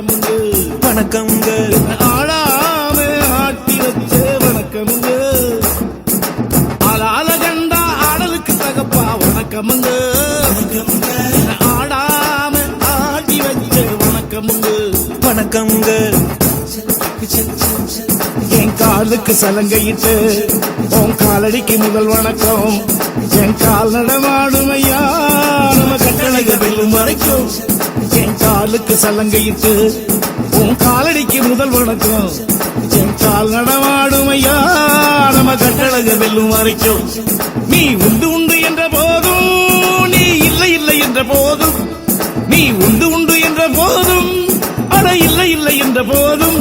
வணக்கம்ங்க. ஆடாம ஆட்டி வச்ச வணக்கமுங்க ஆளால கண்டா ஆடலுக்கு தகப்பா வணக்கமுங்க. ஆடாம ஆட்டி வச்ச வணக்கமுங்க வணக்கம்ங்க. என் காலுக்கு சலங்கையிட்டு உன் காலடிக்கு முதல் வணக்கம். என் கால் நடமாடும் ஐயா நம்ம கட்டளைக வெல்லும் வரைக்கும். என் காலுக்கு சலங்கையிட்டு உன் காலடிக்கு முதல் வணக்கம். என் கால் நடமாடும் ஐயா நம்ம கட்டழக வெல்லும் வரைக்கும். நீ உண்டு உண்டு என்ற போதும் நீ இல்லை இல்லை என்ற போதும். நீ உண்டு உண்டு என்ற போதும் அட இல்லை இல்லை என்ற போதும்.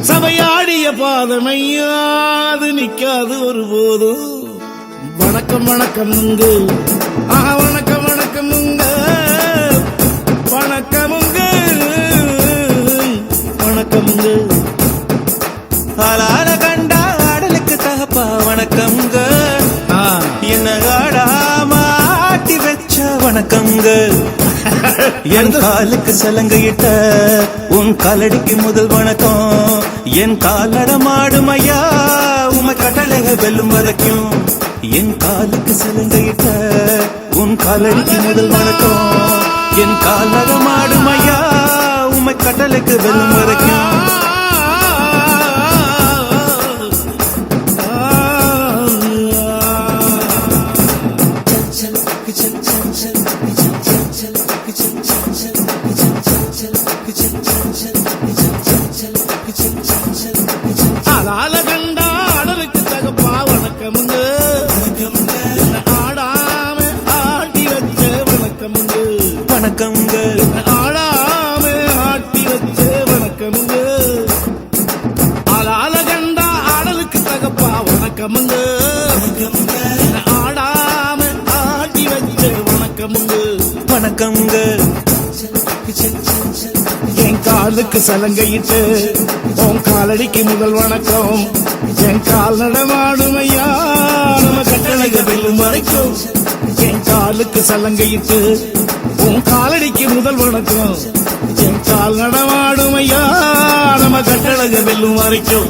சபையாடிய பாதமையாது நிக்காது ஒரு போதும். வணக்கம் வணக்கம் உங்க ஆஹா வணக்கமுங்க. ஆளால கண்டா ஆடலுக்கு தகப்பா வணக்கம்ங்க. என்ன ஆட்டி வச்ச வணக்கம்ங்க. என் காலுக்கு சலங்கையிட்ட உன் காலடிக்கு முதல் வணக்கம். என் காலடமாடும் ஐயா உமை கட்டளைக வெல்லும் வரைக்கும். என் காலுக்கு சலங்கையிட்ட உன் காலடிக்கு முதல் வணக்கம். என் காலடமாடும் ஐயா உமை கட்டளைக்கு வெல்லும் வரைக்கும். அதால கண்டா ஆடலுக்கு தகப்பா வணக்கமுங்க ஆடாம ஆட்டி வச்ச வணக்கமுங்க. வணக்கம்ங்க ஆடாம ஆட்டி வச்ச வணக்கமுங்க ஆளால கண்டா ஆடலுக்கு தகப்பா வணக்கமுங்க ஆடாம ஆட்டி வச்ச வணக்கமுங்க. வணக்கம்ங்க என் காலுக்கு சலங்கையிட்டு உன் காலடிக்கு முதல் வணக்கம். என் கால் நடமாடும் ஐயா நம்ம கட்டளைக வெல்லும் வரைக்கும். என் காலுக்கு சலங்கையிட்டு உன் காலடிக்கு முதல் வணக்கம். என் கால் நடமாடும் ஐயா நம்ம கட்டளைக வெல்லும் வரைக்கும்.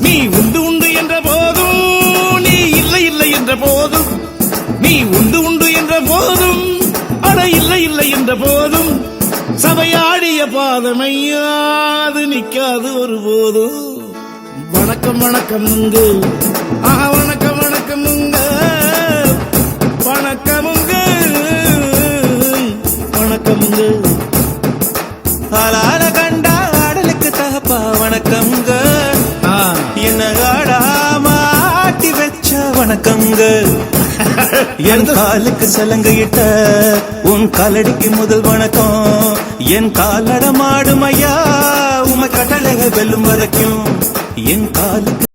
நீ உண்டு உண்டு என்ற போதும் நீ இல்லை இல்லை என்ற போதும். நீ உண்டு உண்டு சபையாடிய பாதமையா அது நிக்காது ஒரு போதும் வணக்கம் வணக்கம் உங்க. ஆஹா வணக்கம் வணக்கம் உங்க. வணக்கமுங்க வணக்கமுங்க ஆளால கண்டா ஆடலுக்கு தகப்பா வணக்கம்ங்க ஆ, என்ன ஆடாம ஆட்டி வச்ச வணக்கம்ங்க என் காலுக்கு சலங்கையிட்ட உன் காலடிக்கு முதல் வணக்கம். என் காலடமாடும் ஐயா உமை கட்டளைக வெல்லும் வரைக்கும் என் காலுக்கு